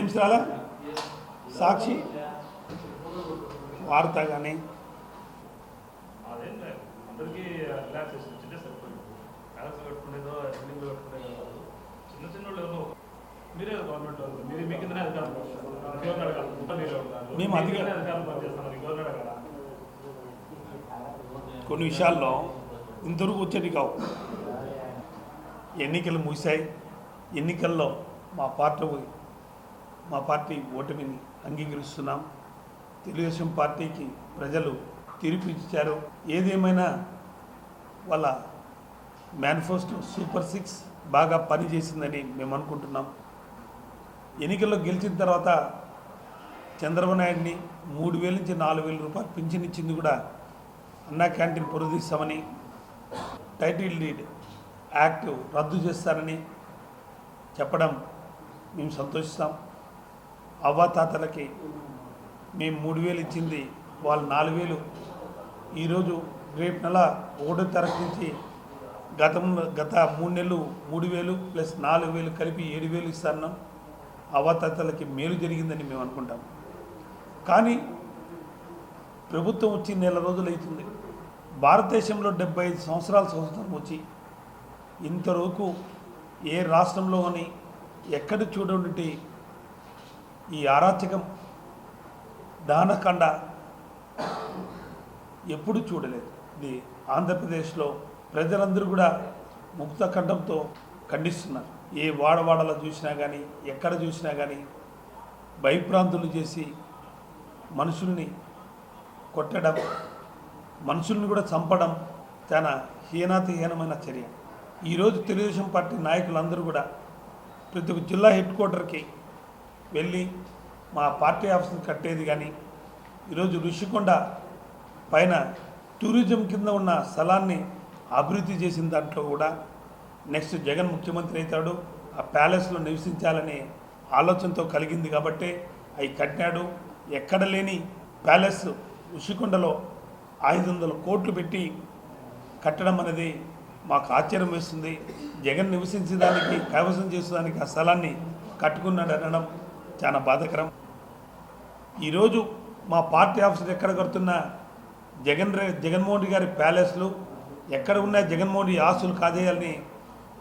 Names రాలా సాక్షి? వార్త కానీ మేము కొన్ని విషయాల్లో ఇంతవరకు వచ్చేటి కావు. ఎన్నికలు ముగిశాయి. ఎన్నికల్లో మా పార్టీ మా పార్టీ ఓటమిని అంగీకరిస్తున్నాం. తెలుగుదేశం పార్టీకి ప్రజలు తీర్పు ఇచ్చారు. ఏదేమైనా వాళ్ళ మేనిఫెస్టో సూపర్ సిక్స్ బాగా పనిచేసిందని మేము అనుకుంటున్నాం. ఎన్నికల్లో గెలిచిన తర్వాత చంద్రబాబు నాయుడిని మూడు వేల నుంచి నాలుగు వేల రూపాయలు పింఛన్ ఇచ్చింది కూడా అన్నా క్యాంటీన్ పురదీస్తామని టైటిల్ డీడ్ యాక్ట్ రద్దు చేస్తారని చెప్పడం మేము సంతోషిస్తాం. అవ్వాతాతలకి మేము మూడు వేలు ఇచ్చింది వాళ్ళు నాలుగు వేలు. ఈరోజు రేపు నెల ఒకటో తరగతి నుంచి గతంలో గత మూడు నెలలు మూడు వేలు ప్లస్ నాలుగు వేలు కలిపి ఏడు వేలు ఇస్తాన్నాం అవ్వాతాతలకి మేలు జరిగిందని మేము అనుకుంటాం. కానీ ప్రభుత్వం వచ్చి నెల రోజులు అవుతుంది. భారతదేశంలో డెబ్బై ఐదు సంవత్సరాల సంవత్సరం వచ్చి ఇంతవరకు ఏ రాష్ట్రంలో కానీ ఎక్కడ చూడండి ఈ అరాచకం దానకండ ఎప్పుడు చూడలేదు. ఇది ఆంధ్రప్రదేశ్లో ప్రజలందరూ కూడా ముక్త ఖండంతో ఖండిస్తున్నారు. ఏ వాడవాడలో చూసినా కానీ ఎక్కడ చూసినా కానీ భయప్రాంతులు చేసి మనుషుల్ని కొట్టడం మనుషుల్ని కూడా చంపడం చాలా హీనాతిహీనమైన చర్య. ఈరోజు తెలుగుదేశం పార్టీ నాయకులందరూ కూడా ప్రతి ఒక్క జిల్లా హెడ్ క్వార్టర్కి వెళ్ళి మా పార్టీ ఆఫీసులు కట్టేది కానీ ఈరోజు ఋషికొండ పైన టూరిజం కింద ఉన్న స్థలాన్ని అభివృద్ధి చేసిన దాంట్లో కూడా నెక్స్ట్ జగన్ ముఖ్యమంత్రి అవుతాడు. ఆ ప్యాలెస్లో నివసించాలనే ఆలోచనతో కలిగింది కాబట్టి అవి కట్టినాడు ఎక్కడ లేని ప్యాలెస్ ఋషికొండలో ఐదు వందల కోట్లు పెట్టి కట్టడం అనేది మాకు ఆశ్చర్యం వేస్తుంది. జగన్ నివసించడానికి కైవసం చేసేదానికి ఆ స్థలాన్ని కట్టుకున్నాడు అనడం చాలా బాధాకరం. ఈరోజు మా పార్టీ ఆఫీసులు ఎక్కడ కడుతున్న జగన్ రే జగన్మోహన్ రెడ్డి గారి ప్యాలెస్లు ఎక్కడ ఉన్నా జగన్మోహన్ రెడ్డి ఆస్తులు కాజేయాలని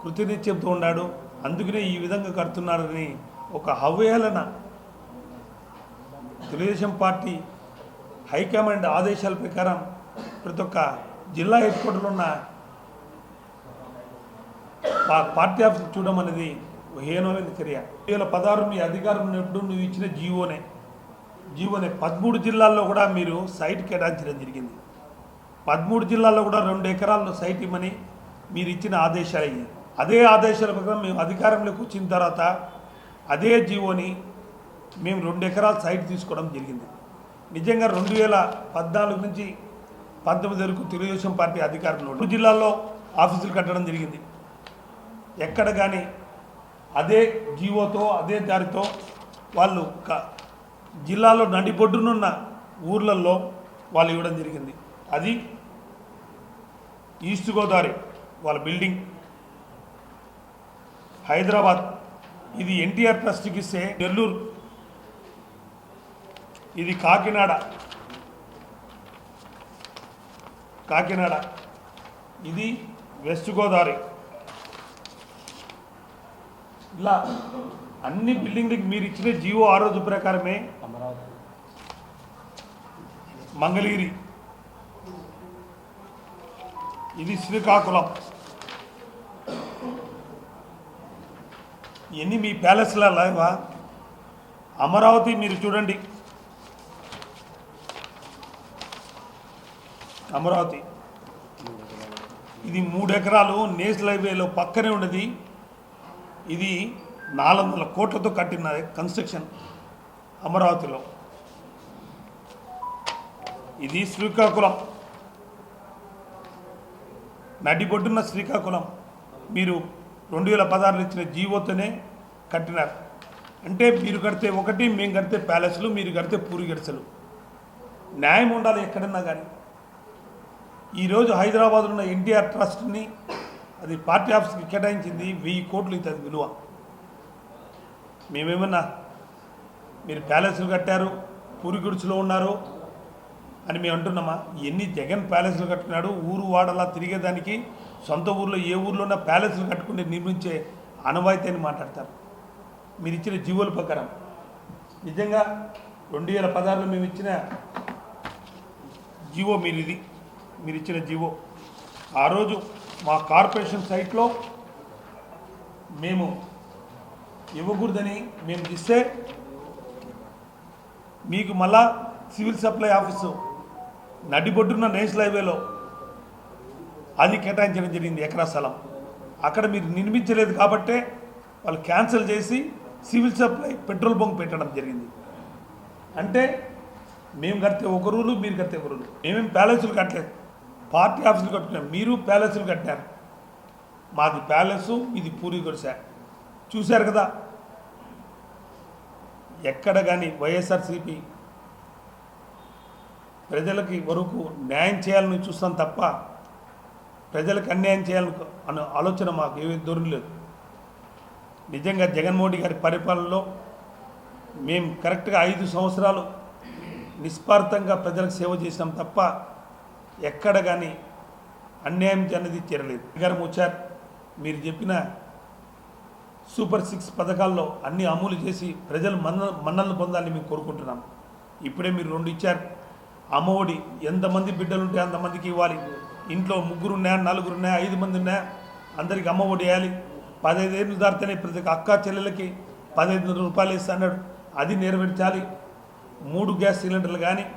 కృతనిశ్చయంతో ఉన్నాడు. అందుకనే ఈ విధంగా కడుతున్నారని ఒక అవహేళన. తెలుగుదేశం పార్టీ హైకమాండ్ ఆదేశాల ప్రకారం ప్రతి ఒక్క జిల్లా హెడ్ క్వార్టర్లో ఉన్న పా- పార్టీ ఆఫీస్ చూడడం అనేది హీనమైన చర్య రెండు వేల పదహారు మీ అధికారం ఉన్నప్పుడు నువ్వు ఇచ్చిన జీవోనే. జీవోనే. పదమూడు జిల్లాల్లో కూడా మీరు సైట్ కేటాయించడం జరిగింది. పదమూడు జిల్లాల్లో కూడా రెండు ఎకరాల్లో సైట్ ఇవ్వమని మీరు ఇచ్చిన ఆదేశాలు అయ్యాయి అదే ఆదేశాల ప్రకారం మేము అధికారంలోకి వచ్చిన తర్వాత అదే జీవోని మేము రెండు ఎకరాల సైట్ తీసుకోవడం జరిగింది. నిజంగా రెండు వేల పద్నాలుగు నుంచి పంతొమ్మిది వరకు తెలుగుదేశం పార్టీ అధికారంలో రెండు జిల్లాల్లో ఆఫీసులు కట్టడం జరిగింది. ఎక్కడ కానీ అదే జీవోతో అదే దారితో వాళ్ళు క- జిల్లాలో నడిబొడ్డునున్న ఊర్లలో వాళ్ళు ఇవ్వడం జరిగింది. అది ఈస్ట్ గోదావరి వాళ్ళ బిల్డింగ్. హైదరాబాద్ ఇది ఎన్టీఆర్ ట్రస్ట్కి ఇస్తే నెల్లూరు ఇది కాకినాడ. కాకినాడ ఇది వెస్ట్ గోదావరి. ఇలా అన్ని బిల్డింగ్లకి మీరు ఇచ్చిన జియో ఆ రోజు ప్రకారమే మంగళగిరి. ఇది శ్రీకాకుళం. ఇవన్నీ మీ ప్యాలెస్లా లేవా? అమరావతి మీరు చూడండి. అమరావతి. ఇది మూడు ఎకరాలు నేషనల్ హైవేలో పక్కనే ఉన్నది ఇది నాలుగు వందల కోట్లతో కట్టిన కన్స్ట్రక్షన్ అమరావతిలో. ఇది శ్రీకాకుళం. నడిబొడ్డున్న శ్రీకాకుళం. మీరు రెండు వేల పదహారులో ఇచ్చిన జీవోతోనే కట్టినారు. అంటే మీరు కడితే ఒకటి మేము కడితే ప్యాలెస్లు మీరు కడితే పూరి గడిసెలు. న్యాయం ఉండాలి ఎక్కడన్నా కానీ. ఈరోజు హైదరాబాద్లో ఉన్న ఎన్టీఆర్ ట్రస్ట్ని అది పార్టీ ఆఫీస్కి కేటాయించింది వెయ్యి కోట్లు అవుతుంది విలువ. మేమేమన్నా మీరు ప్యాలెస్లు కట్టారు పూరిగుడుచులో ఉన్నారు అని మేము అంటున్నామా? ఎన్ని జగన్ ప్యాలెస్లు కట్టుకున్నాడు ఊరు వాడలా తిరిగేదానికి సొంత ఊర్లో ఏ ఊర్లో ఉన్న ప్యాలెస్లు కట్టుకుని నిర్మించే అనవాయితీ అని మాట్లాడతారు. మీరు ఇచ్చిన జీవోల ప్రకారం. నిజంగా రెండు వేల పదహారులో మేము ఇచ్చిన జీవో మీరు ఇది మీరు ఇచ్చిన జీవో. ఆ రోజు మా కార్పొరేషన్ సైట్లో మేము ఇవ్వకూడదని మేము ఇస్తే మీకు మళ్ళా సివిల్ సప్లై ఆఫీసు నడిబొడ్డున్న నేషనల్ హైవేలో అది కేటాయించడం జరిగింది ఎకరా స్థలం. అక్కడ మీరు నిర్మించలేదు కాబట్టే వాళ్ళు క్యాన్సిల్ చేసి సివిల్ సప్లై పెట్రోల్ బంక్ పెట్టడం జరిగింది. అంటే మేము కడితే ఒక రూలు మీరు కడితే ఒక రూలు. మేమేం ప్యాలెస్లు కట్టలేదు. పార్టీ ఆఫీసులు కట్టుకున్నాం మీరు ప్యాలెస్లు కట్టారు మాది ప్యాలెస్ ఇది పూరి గుడిసా చూశారు కదా? ఎక్కడ కానీ వైఎస్ఆర్సీపీ ప్రజలకి వరకు న్యాయం చేయాలని చూస్తాం తప్ప ప్రజలకు అన్యాయం చేయాలని అనే ఆలోచన మాకు ఏ దూరం లేదు. నిజంగా జగన్మోహన్ గారి పరిపాలనలో మేము కరెక్ట్గా ఐదు సంవత్సరాలు నిస్వార్థంగా ప్రజలకు సేవ చేసినాం తప్ప ఎక్కడ కానీ అన్యాయం అనేది చేరలేదు గారు వచ్చారు మీరు చెప్పిన సూపర్ సిక్స్ పథకాల్లో అన్ని అమలు చేసి ప్రజలు మన్న మన్నలను పొందాలని మేము కోరుకుంటున్నాం. ఇప్పుడే మీరు రెండు ఇచ్చారు. అమ్మఒడి ఎంతమంది బిడ్డలుంటే అంతమందికి ఇవ్వాలి. ఇంట్లో ముగ్గురు ఉన్నాయా నలుగురు ఉన్నాయా ఐదు మంది ఉన్నాయా అందరికి అమ్మఒడి వేయాలి. పదహైదు ఏళ్ళు దాటితేనే ప్రతి అక్క చెల్లెలకి పదహైదు వందల రూపాయలు ఇస్తాడు అన్నాడు. అది నెరవేర్చాలి. మూడు గ్యాస్ సిలిండర్లు కానీ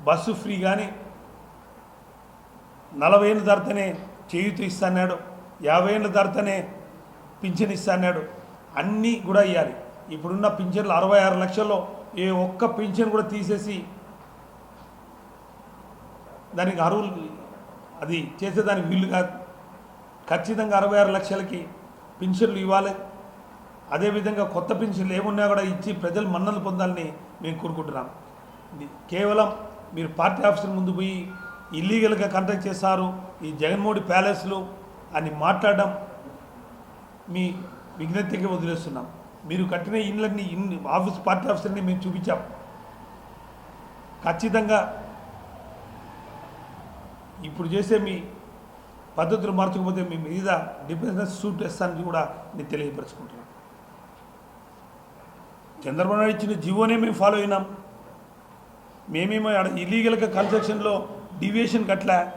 బస్సు ఫ్రీ కానీ నలభై ఏళ్ళ ధరతనే చేయూత ఇస్తా అన్నాడు యాభై ఏళ్ళ ధరతనే పింఛన్ ఇస్తా అన్నాడు అన్నీ కూడా ఇవ్వాలి ఇప్పుడున్న పింఛన్లు అరవై ఆరు లక్షల్లో ఏ ఒక్క పింఛన్ కూడా తీసేసి దానికి అరువులు అది చేసేదానికి వీలు కాదు. ఖచ్చితంగా అరవై ఆరు లక్షలకి పింఛన్లు ఇవ్వాలి. అదేవిధంగా కొత్త పింఛన్లు ఏమున్నా కూడా ఇచ్చి ప్రజలు మన్నలు పొందాలని మేము కోరుకుంటున్నాం. కేవలం మీరు పార్టీ ఆఫీసుల ముందు పోయి ఇల్లీగల్గా కండక్ట్ చేశారు ఈ జగన్మోహన్ ప్యాలెస్లు అని మాట్లాడడం మీ విజ్ఞతకి వదిలేస్తున్నాం. మీరు కట్టిన ఇండ్లన్నీ ఇన్ ఆఫీస్ పార్టీ ఆఫీసర్ని మేము చూపించాం. ఖచ్చితంగా ఇప్పుడు చేసే మీ పద్ధతులు మార్చకపోతే మీ మీద డిఫెన్స్ సూట్ వేస్తానికి కూడా నేను తెలియపరచుకుంటున్నాను చంద్రబాబు నాయుడు ఇచ్చిన జీవోనే మేము ఫాలో అయినాం. మేమేమో ఇల్లీగల్గా కన్స్ట్రక్షన్లో డివియేషన్ కట్లా.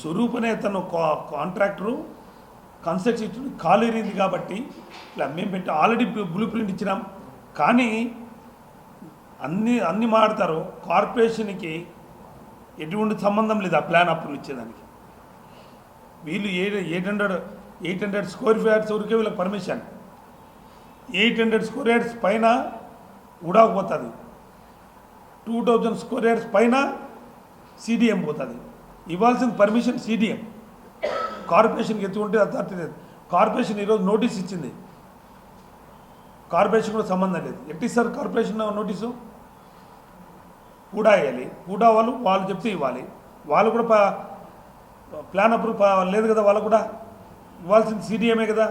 స్వరూపనే తను కా- కాంట్రాక్టరు కన్స్ట్రక్షన్ కాలేరింది కాబట్టి. ఇలా మేము పెట్టి ఆల్రెడీ బ్లూ ప్రింట్ ఇచ్చినాం. కానీ అన్ని అన్ని మాడతారు కార్పొరేషన్కి ఎటువంటి సంబంధం లేదు ఆ ప్లాన్ అప్రూవల్ ఇచ్చేదానికి. వీళ్ళు eight eight hundred eight hundred square feets వరకే వీళ్ళకి permission. Eight hundred square yards పైన ఉడాకపోతుంది టూ థౌజండ్ స్క్వేర్ యార్డ్స్ పైన సిడిఎం పోతుంది. ఇవ్వాల్సిన పర్మిషన్ సిడిఎం. కార్పొరేషన్కి ఎత్తుకుంటే అథారిటీ లేదు. కార్పొరేషన్ ఈరోజు నోటీస్ ఇచ్చింది. కార్పొరేషన్ కూడా సంబంధం లేదు. ఎట్టి సార్ కార్పొరేషన్ నోటీసు? కూడా వేయాలి కూడా వాళ్ళు వాళ్ళు చెప్తే ఇవ్వాలి. వాళ్ళు కూడా ప్లాన్ అప్రూవ్ లేదు కదా వాళ్ళు కూడా? ఇవ్వాల్సింది సిడిఎమే కదా?